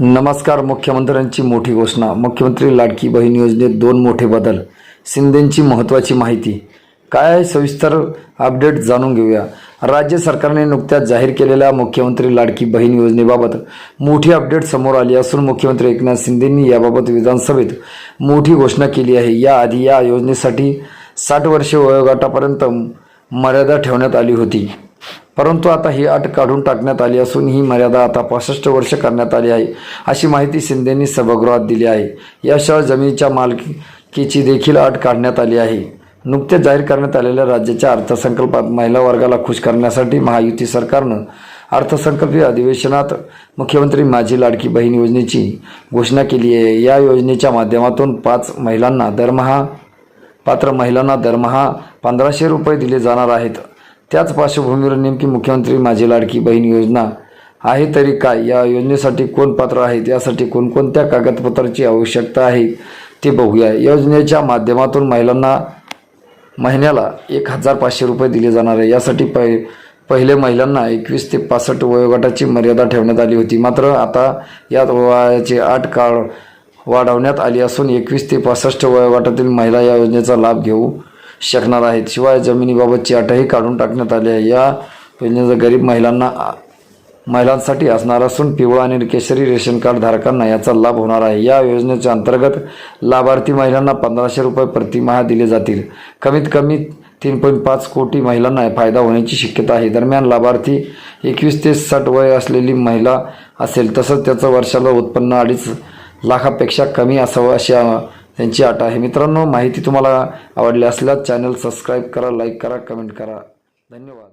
नमस्कार मुख्यमंत्र्यांची मोठी घोषणा. मुख्यमंत्री लाडकी बहीण योजनेत दोन मोठे बदल. शिंदेंची महत्त्वाची माहिती. काय आहे सविस्तर अपडेट जाणून घेऊया. राज्य सरकारने नुकत्याच जाहीर केलेल्या मुख्यमंत्री लाडकी बहीण योजनेबाबत मोठी अपडेट समोर आली असून मुख्यमंत्री एकनाथ शिंदेंनी याबाबत विधानसभेत मोठी घोषणा केली आहे. याआधी या योजनेसाठी साठ वर्षे वयोगटापर्यंत मर्यादा ठेवण्यात आली होती. परंतु आता ही अट काढून टाकण्यात आली असून ही मर्यादा आता पासष्ट वर्ष करण्यात आली आहे अशी माहिती शिंदेंनी सभागृहात दिली आहे. याशिवाय जमिनीच्या मालकीची देखील अट काढण्यात आली आहे. नुकत्याच जाहीर करण्यात आलेल्या राज्याच्या अर्थसंकल्पात महिला वर्गाला खुश करण्यासाठी महायुती सरकारनं अर्थसंकल्पीय अधिवेशनात मुख्यमंत्री माझी लाडकी बहीण योजनेची घोषणा केली आहे. या योजनेच्या माध्यमातून पाच महिलांना दरमहा पात्र महिलांना दरमहा पंधराशे रुपये दिले जाणार आहेत. त्याच पार्श्वभूमीवर नेमकी मुख्यमंत्री माझी लाडकी बहीण योजना आहे तरी काय? या योजनेसाठी कोण पात्र आहेत? यासाठी कोणकोणत्या कागदपत्राची आवश्यकता आहे? ते बघूया. योजनेच्या माध्यमातून महिलांना महिन्याला एक हजार पाचशे रुपये दिले जाणार आहे. यासाठी पहि पहिले महिलांना एकवीस ते पासष्ट वयोगटाची मर्यादा ठेवण्यात आली होती. मात्र आता यात वयाचे आठ काळ वाढवण्यात आली असून एकवीस ते पासष्ट वयोगटातील महिला या योजनेचा लाभ घेऊ शकणार आहेत. शिवाय जमिनीबाबतची अटही काढून टाकण्यात आली आहे. या योजनेचा गरीब महिलांना महिलांसाठी असणार असून पिवळा आणि केशरी रेशन कार्ड धारकांना याचा लाभ होणार आहे. या योजनेच्या अंतर्गत लाभार्थी महिलांना पंधराशे रुपये प्रतिमाह दिले जातील. कमीत कमी तीन पॉईंट पाच कोटी महिलांना फायदा होण्याची शक्यता आहे. दरम्यान लाभार्थी एकवीस ते साठ वय असलेली महिला असेल तसंच त्याचं वर्षाला उत्पन्न अडीच लाखापेक्षा कमी असावं अशा त्यांची आट आहे. मित्रांनो माहिती तुम्हाला आवडली असल्यास चॅनल सबस्क्राईब करा लाईक करा कमेंट करा. धन्यवाद.